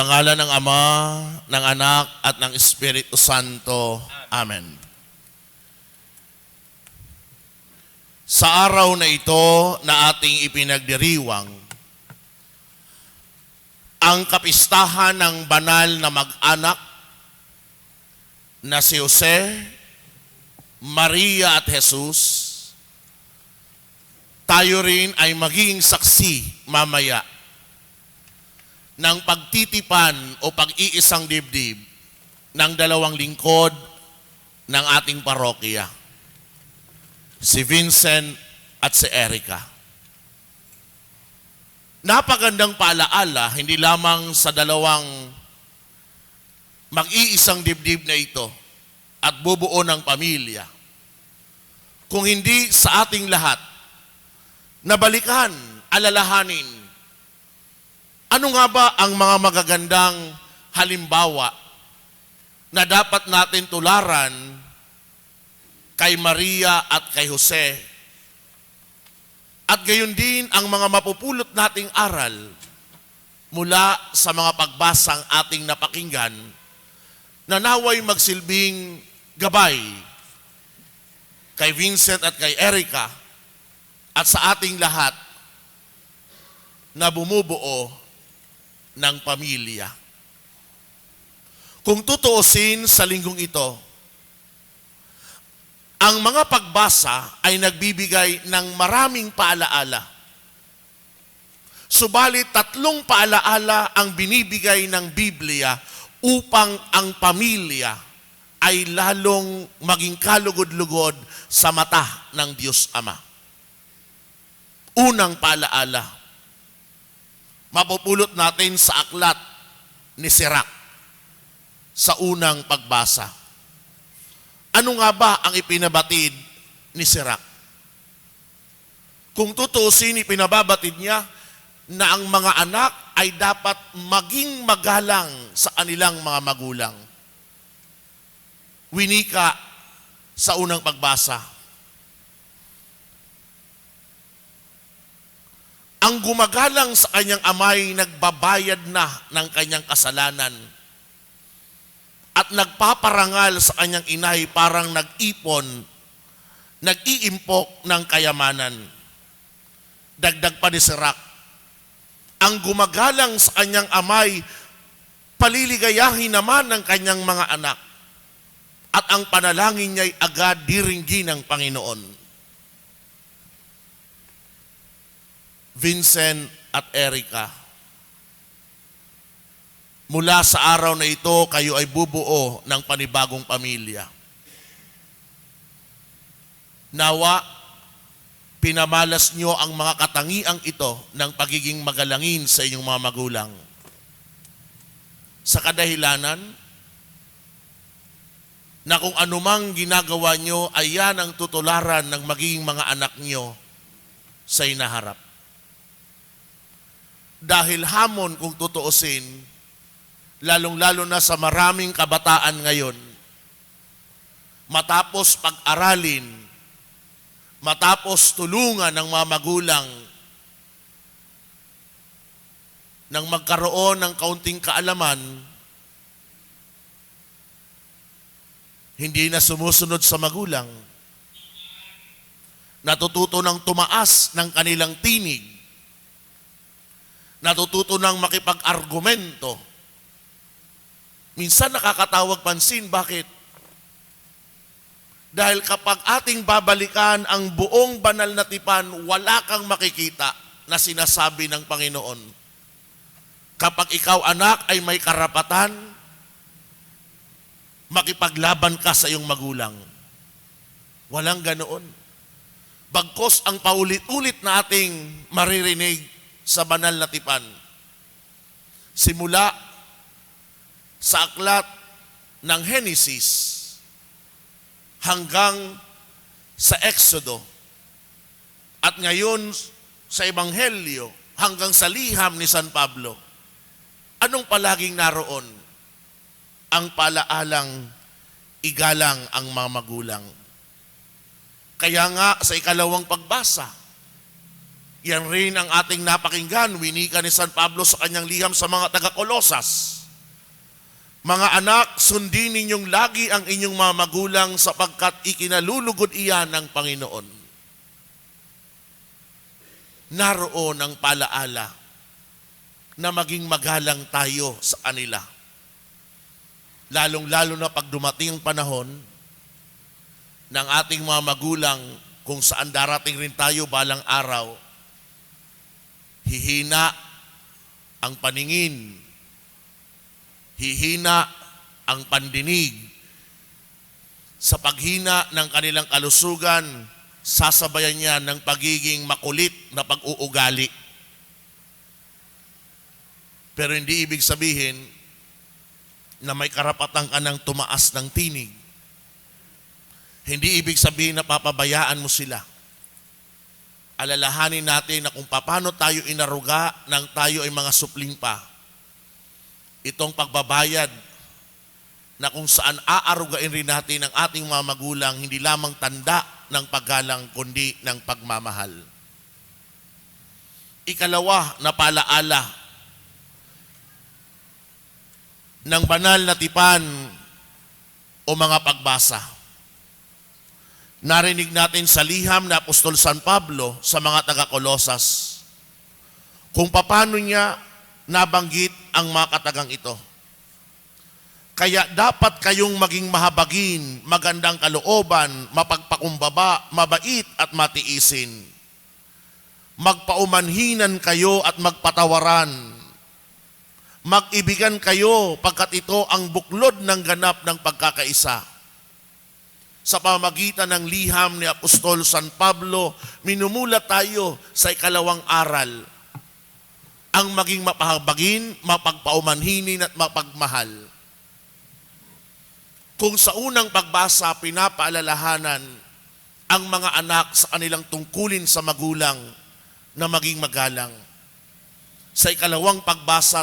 Sa ngala ng Ama, ng Anak, at ng Espiritu Santo. Amen. Sa araw na ito na ating ipinagdiriwang, ang kapistahan ng banal na mag-anak na si Jose, Maria at Jesus, tayo rin ay magiging saksi mamaya ng pagtitipan o pag-iisang dibdib ng dalawang lingkod ng ating parokya, si Vincent at si Erica. Napagandang paalaala, hindi lamang sa dalawang mag-iisang dibdib na ito at bubuo ng pamilya, kung hindi sa ating lahat, nabalikan, alalahanin, ano nga ba ang mga magagandang halimbawa na dapat natin tularan kay Maria at kay Jose? At gayon din ang mga mapupulot nating aral mula sa mga pagbasang ating napakinggan na naway magsilbing gabay kay Vincent at kay Erica at sa ating lahat na bumubuo ng pamilya. Kung tutuusin sa linggong ito, ang mga pagbasa ay nagbibigay ng maraming paalaala. Subalit tatlong paalaala ang binibigay ng Biblia upang ang pamilya ay lalong maging kalugod-lugod sa mata ng Diyos Ama. Unang paalaala, mapupulot natin sa aklat ni Sirach sa unang pagbasa. Ano nga ba ang ipinabatid ni Sirach? Kung tutusin, ipinababatid niya na ang mga anak ay dapat maging magalang sa kanilang mga magulang. Winika sa unang pagbasa. Ang gumagalang sa kanyang amay nagbabayad na ng kanyang kasalanan at nagpaparangal sa kanyang inay parang nag-ipon, nag-iimpok ng kayamanan. Dagdag pa ni Sirach, ang gumagalang sa kanyang amay, paliligayahin naman ng kanyang mga anak. At ang panalangin niya'y agad diringgi ng Panginoon. Vincent at Erica, mula sa araw na ito, kayo ay bubuo ng panibagong pamilya. Nawa, pinamalas nyo ang mga katangiang ito ng pagiging magalangin sa inyong mga magulang. Sa kadahilanan, na kung anumang ginagawa nyo ay yan ang tutularan ng magiging mga anak nyo sa inaharap. Dahil hamon kung tutuusin, lalong-lalo na sa maraming kabataan ngayon, matapos pag-aralin, matapos tulungan ng mga magulang nang magkaroon ng kaunting kaalaman, hindi na sumusunod sa magulang. Natututo ng tumaas ng kanilang tinig. Natututo ng makipag-argumento. Minsan nakakatawag pansin, bakit? Dahil kapag ating babalikan ang buong banal na tipan, wala kang makikita na sinasabi ng Panginoon. Kapag ikaw anak ay may karapatan, makipaglaban ka sa iyong magulang. Walang ganoon. Bagkos ang paulit-ulit na ating maririnig sa banal na tipan. Simula sa aklat ng Genesis hanggang sa Exodo at ngayon sa Ebanghelyo hanggang sa liham ni San Pablo. Anong palaging naroon? Ang palaalang igalang ang mga magulang. Kaya nga sa ikalawang pagbasa, Yan rin ang ating napakinggan, winika ni San Pablo sa kanyang liham sa mga taga-Kolosas. Mga anak, sundin ninyong lagi ang inyong mga magulang sapagkat ikinalulugod iyan ng Panginoon. Naroon ang palaala na maging magalang tayo sa kanila. Lalong-lalo na pag dumating ang panahon ng ating mga magulang kung saan darating rin tayo balang araw, hihina ang paningin, hihina ang pandinig. Sa paghina ng kanilang kalusugan, sasabayan niya ng pagiging makulit na pag-uugali. Pero hindi ibig sabihin na may karapatan ka ng tumaas ng tinig. Hindi ibig sabihin na papabayaan mo sila. Alalahanin natin na kung paano tayo inaruga nang tayo ay mga supling pa. Itong pagbabayad na kung saan aarugain rin natin ang ating mga magulang hindi lamang tanda ng paggalang kundi ng pagmamahal. Ikalawa na palaala ng banal na tipan o mga pagbasa. Narinig natin sa liham na Apostol San Pablo sa mga taga-Kolosas kung paano niya nabanggit ang mga katagang ito. Kaya dapat kayong maging mahabagin, magandang kalooban, mapagpakumbaba, mabait at matiisin. Magpaumanhinan kayo at magpatawaran. Mag-ibigan kayo pagkat ito ang buklod ng ganap ng pagkakaisa. Sa pamagitan ng liham ni Apostol San Pablo, minumula tayo sa ikalawang aral. Ang maging mapahabagin, mapagpaumanhinin at mapagmahal. Kung sa unang pagbasa pinapaalalahanan ang mga anak sa kanilang tungkulin sa magulang na maging magalang. Sa ikalawang pagbasa,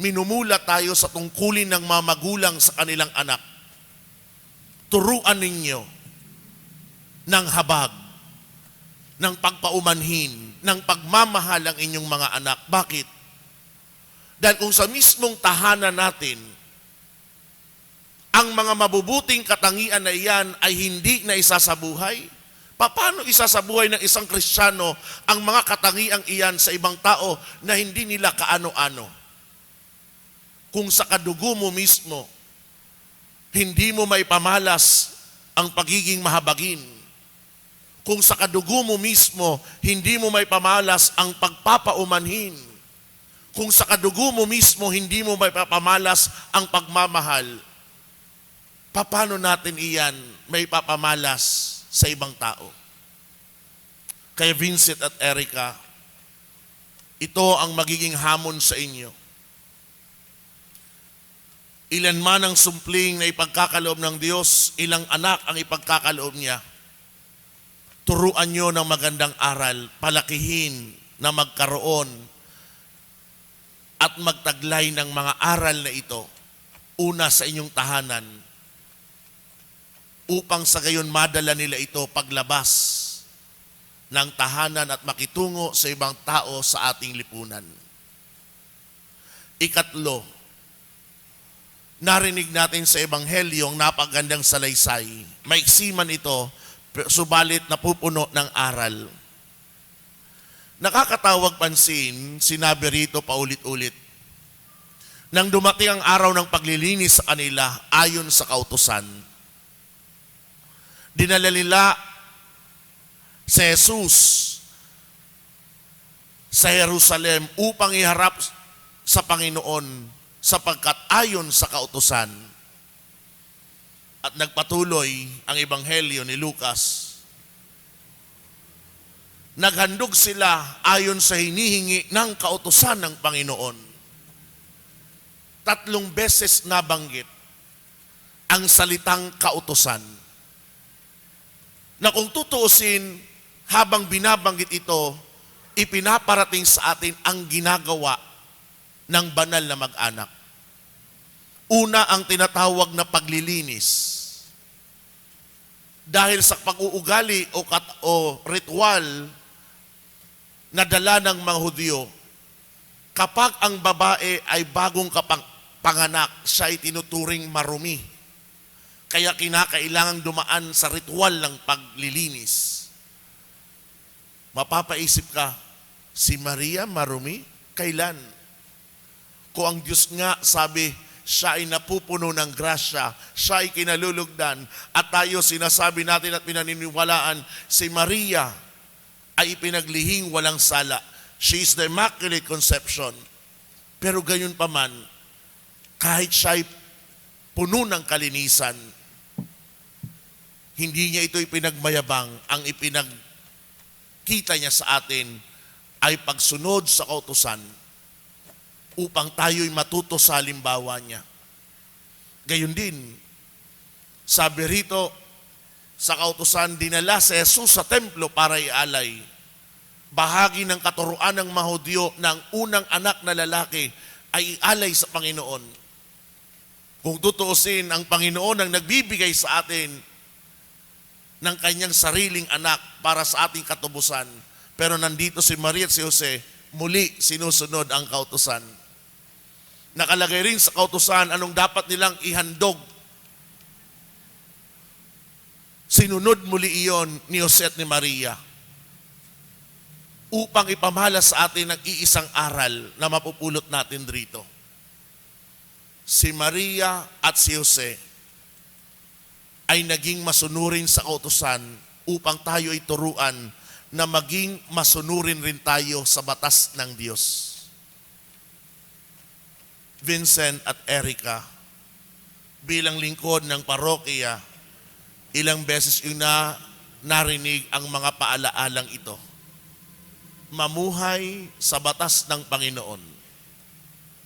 minumula tayo sa tungkulin ng mga magulang sa kanilang anak. Turuan ninyo ng habag, ng pagpaumanhin, ng pagmamahal ang inyong mga anak. Bakit? Dahil kung sa mismong tahanan natin, ang mga mabubuting katangian na iyan ay hindi na isa sa buhay? Paano isa sa buhay ng isang Kristiyano ang mga katangiang iyan sa ibang tao na hindi nila kaano-ano? Kung sa kadugo mo mismo, hindi mo may pamalas ang pagiging mahabagin. Kung sa kadugo mo mismo, hindi mo may pamalas ang pagpapaumanhin. Kung sa kadugo mo mismo, hindi mo may papamalas ang pagmamahal paano natin iyan may papamalas sa ibang tao? Kay Vincent at Erica, ito ang magiging hamon sa inyo. Ilan man ang sumpling na ipagkakaloob ng Diyos, ilang anak ang ipagkakaloob niya. Turuan nyo ng magandang aral, palakihin na magkaroon at magtaglay ng mga aral na ito. Una sa inyong tahanan, upang sa gayon madala nila ito paglabas ng tahanan at makitungo sa ibang tao sa ating lipunan. Ikatlo, narinig natin sa Ebanghelyo ang napagandang salaysay. Maiksi man ito, subalit napupuno ng aral. Nakakatawag pansin, sinabi rito paulit-ulit, nang dumating ang araw ng paglilinis sa kanila ayon sa kautusan, dinala nila si Jesus sa Jerusalem upang iharap sa Panginoon sapagkat ayon sa kautusan. At nagpatuloy ang ebanghelyo ni Lucas. Naghandog sila ayon sa hinihingi ng kautusan ng Panginoon. Tatlong beses nabanggit ang salitang kautusan na kung tutuusin, habang binabanggit ito, ipinaparating sa atin ang ginagawa ng banal na mag-anak. Una ang tinatawag na paglilinis. Dahil sa pag-uugali o, kat, o ritual na dala ng mga Hudyo, kapag ang babae ay bagong kapang panganak, siya ay tinuturing marumi. Kaya kinakailangang dumaan sa ritual ng paglilinis. Mapapaisip ka, si Maria marumi? Kailan? Kung ang Diyos nga sabi, siya ay napupuno ng grasya, siya ay kinalulugdan, at tayo sinasabi natin at pinaniniwalaan, si Maria ay ipinaglihing walang sala. She is the Immaculate Conception. Pero gayon pa man, kahit siya ay puno ng kalinisan, hindi niya ito ipinagmayabang. Ang ipinagkita niya sa atin ay pagsunod sa kautusan upang tayo'y matuto sa halimbawa niya. Gayon din, sabi rito, sa kautusan, dinala si Jesus sa templo para ialay. Bahagi ng katuruan ng Mahudyo na ang unang anak na lalaki ay ialay sa Panginoon. Kung tutuusin, ang Panginoon ang nagbibigay sa atin ng kanyang sariling anak para sa ating katubusan. Pero nandito si Maria at si Jose, muli sinusunod ang kautusan. Nakalagay rin sa kautusan anong dapat nilang ihandog. Sinunod muli iyon ni Jose at ni Maria upang ipamahala sa atin ang iisang aral na mapupulot natin dito. Si Maria at si Jose ay naging masunurin sa kautusan upang tayo ay turuan na maging masunurin rin tayo sa batas ng Diyos. Vincent at Erica, bilang lingkod ng parokya, ilang beses yung na narinig ang mga paalaalang ito. Mamuhay sa batas ng Panginoon.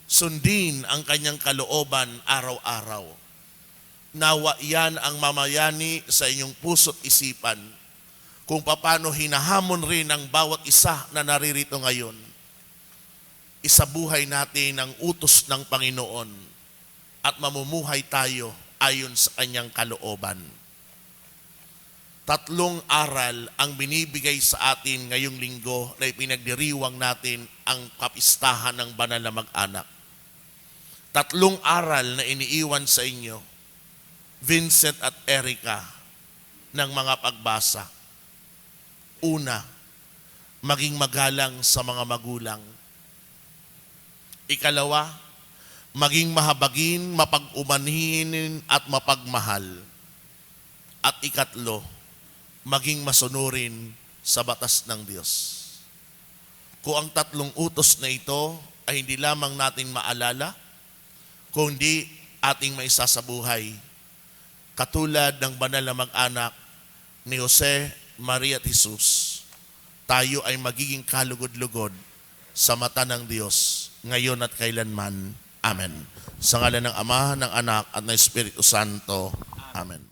Sundin ang kanyang kalooban araw-araw. Nawa yan ang mamayani sa inyong puso't isipan kung paano hinahamon rin ang bawat isa na naririto ngayon. Isabuhay natin ang utos ng Panginoon at mamumuhay tayo ayon sa kanyang kalooban. Tatlong aral ang binibigay sa atin ngayong linggo na ipinagdiriwang natin ang kapistahan ng banal na mag-anak. Tatlong aral na iniiwan sa inyo, Vincent at Erica, ng mga pagbasa. Una, maging magalang sa mga magulang. Ikalawa, maging mahabagin, mapag-umanhin at mapagmahal. At ikatlo, maging masunurin sa batas ng Diyos. Kung ang tatlong utos na ito ay hindi lamang natin maalala, kundi ating maisasabuhay, katulad ng banal na mag-anak ni Jose, Maria at Jesus, tayo ay magiging kalugod-lugod sa mata ng Diyos ngayon at kailanman. Amen. Sa ngalan ng Ama, ng Anak at ng Espiritu Santo. Amen.